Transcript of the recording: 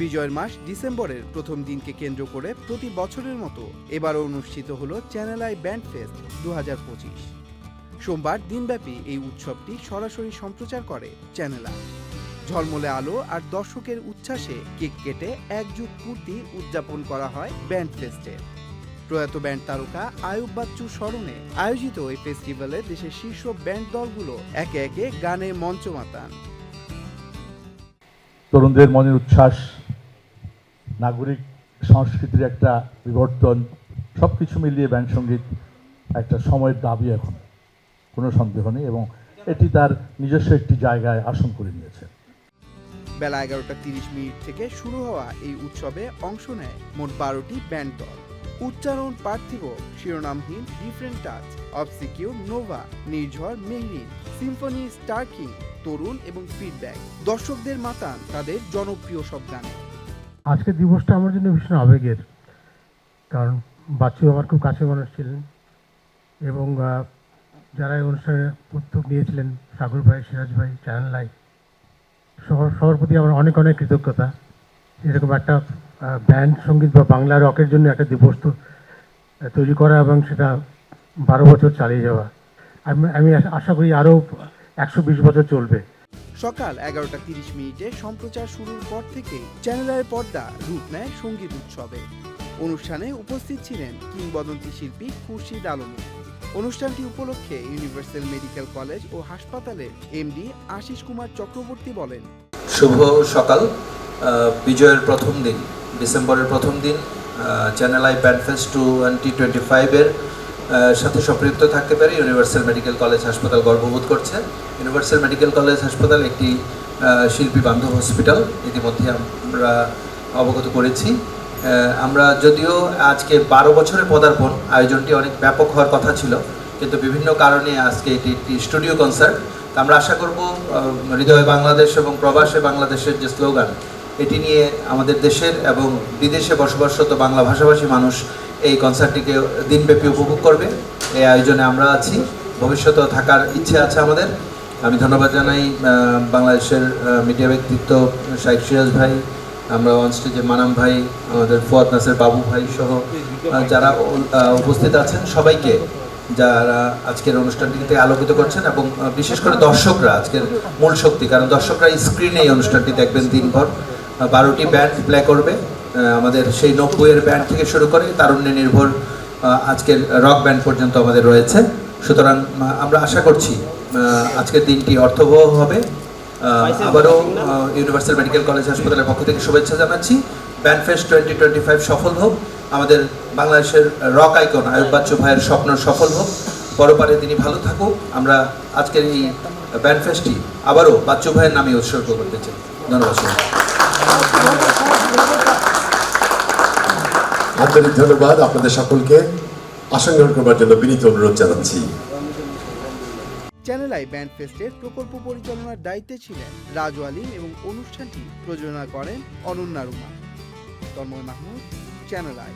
বিজয়ের মাস ডিসেম্বরের প্রথম দিনকে কেন্দ্র করে প্রতি বছরের মতো এবারও অনুষ্ঠিত হল চ্যানেল আই ব্যান্ড ফেস্ট দু হাজার পঁচিশ। সোমবার দিনব্যাপী এই উৎসবটি সরাসরি সম্প্রচার করে চ্যানেল আই। ঝলমলে আলো আর দর্শকের উচ্ছ্বাসে কেক কেটে একজুট পূর্তি উদযাপন করা হয় ব্যান্ড ফেস্টের প্রয়াত ব্যান্ড তারকা আয়ুব বাচ্চুর স্মরণে আয়োজিত এই ফেস্টিভ্যালে দেশের শীর্ষ ব্যান্ড দলগুলো একে একে গানে মঞ্চ মাতান। তরুণদের মনের উচ্ছ্বাস নাগরিক সংস্কৃতির একটা বিবর্তন সব কিছু মিলিয়ে ব্যান্ড সংগীত একটা সময়ের দাবি এখন। কোনো সন্দেহ নেই এবং এটি তার নিজস্ব একটি জায়গায় আসন করে নিয়েছে। বেলা এগারোটা তিরিশ মিনিট থেকে শুরু হওয়া এই উৎসবে অংশ নেয় মোট বারোটি ব্যান্ড দল। Uchcharon Parthib, Shironamhin Different Touch Obscure Nova Nirjhor Mehreen Symphony Star King তরুণ এবং ফিডব্যাক দর্শকদের মাতান তাদের জনপ্রিয় সব গানে। আজকের দিবসটা আমার জন্য ভীষণ আবেগের। কারণ বাচ্চু আমার খুব কাছে মানুষ ছিলেন এবং যারা এই অনুষ্ঠানে উদ্যোগ নিয়েছিলেন সাগর ভাই সিরাজ ভাই চ্যানেল লাই সবার প্রতি আমার অনেক অনেক কৃতজ্ঞতা। এরকম একটা ব্যান্ড সংগীত বা বাংলা রকের জন্য একটা দিবস তো, তৈরি করা এবং সেটা বারো বছর চালিয়ে যাওয়া। আমি আমি আশা করি আরও একশো বিশ বছর চলবে। সকাল এগারোটা তিরিশ মিনিটে সম্প্রচার শুরুর পর থেকেই চ্যানেলের পর্দা রূপ নেয় সংগীত উৎসবে। অনুষ্ঠানে উপস্থিত ছিলেন কিংবদন্তি শিল্পী খুরশিদ আলম। অনুষ্ঠানটি উপলক্ষে ইউনিভার্সাল মেডিকেল কলেজ ও হাসপাতালের এমডি আশিস কুমার চক্রবর্তী বলেন, শুভ সকাল। বিজয়ের প্রথম দিন, ডিসেম্বরের প্রথম দিন Channel I Bandfest two twenty twenty ফাইভের সাথে সম্পৃক্ত থাকতে পারি। ইউনিভার্সাল মেডিকেল কলেজ হাসপাতাল গর্ববোধ করছে। ইউনিভার্সাল মেডিকেল কলেজ হাসপাতাল একটি শিল্পী বান্ধব হসপিটাল ইতিমধ্যে আমরা অবগত করেছি। আমরা যদিও আজকে বারো বছরের পদার্পণ, আয়োজনটি অনেক ব্যাপক হওয়ার কথা ছিল, কিন্তু বিভিন্ন কারণে আজকে এটি একটি স্টুডিও কনসার্ট। তা আমরা আশা করব হৃদয় বাংলাদেশ এবং প্রবাসে বাংলাদেশের যে স্লোগান, এটি নিয়ে আমাদের দেশের এবং বিদেশে বসবাসরত বাংলা ভাষাভাষী মানুষ এই কনসার্টটিকে দিনব্যাপী উপভোগ করবে। এই আয়োজনে আমরা আছি। ভবিষ্যতেও থাকার ইচ্ছে আছে আমাদের। আমি ধন্যবাদ জানাই বাংলাদেশের মিডিয়া ব্যক্তিত্ব শাইক সিরাজ ভাই, আমরা অন স্টেজে মানাম ভাই, আমাদের ফুয়াদ নাসের বাবু ভাই সহ যারা উপস্থিত আছেন, সবাইকে যারা আজকের অনুষ্ঠানটিতে আলোকিত করছেন এবং বিশেষ করে দর্শকরা আজকের মূল শক্তি, কারণ দর্শকরা স্ক্রিনে এই অনুষ্ঠানটি দেখবেন দিনভর। বারোটি ব্যান্ড প্লে করবে। আমাদের সেই নব্বইয়ের ব্যান্ড থেকে শুরু করে তারুণ্যে নির্ভর আজকের রক ব্যান্ড পর্যন্ত আমাদের রয়েছে। সুতরাং আমরা আশা করছি আজকের দিনটি অর্থবহ হবে। আবারও ইউনিভার্সাল মেডিকেল কলেজ হাসপাতালের পক্ষ থেকে শুভেচ্ছা জানাচ্ছি। ব্যান্ডফেস্ট টোয়েন্টি টোয়েন্টি ফাইভ সফল হোক। আমাদের বাংলাদেশের রক আইকন আয়ুব বাচ্চু ভাইয়ের স্বপ্ন সফল হোক। পরপারে তিনি ভালো থাকুক। আমরা আজকের এই ব্যান্ডফেস্টটি আবারও বাচ্চু ভাইয়ের নামে উৎসর্গ করতে চাই। ধন্যবাদ। আন্তরিক ধন্যবাদ, আপনাদের সকলকে আসন গ্রহণ করবার জন্য বিনীত অনুরোধ জানাচ্ছি। চ্যানেল আই ব্যান্ড ফেস্টের প্রকল্প পরিচালনার দায়িত্বে ছিলেন রাজু আলিম এবং অনুষ্ঠানটি প্রযোজনা করেন Ananya Ruma. Tanmoy Mahmud, Channel I.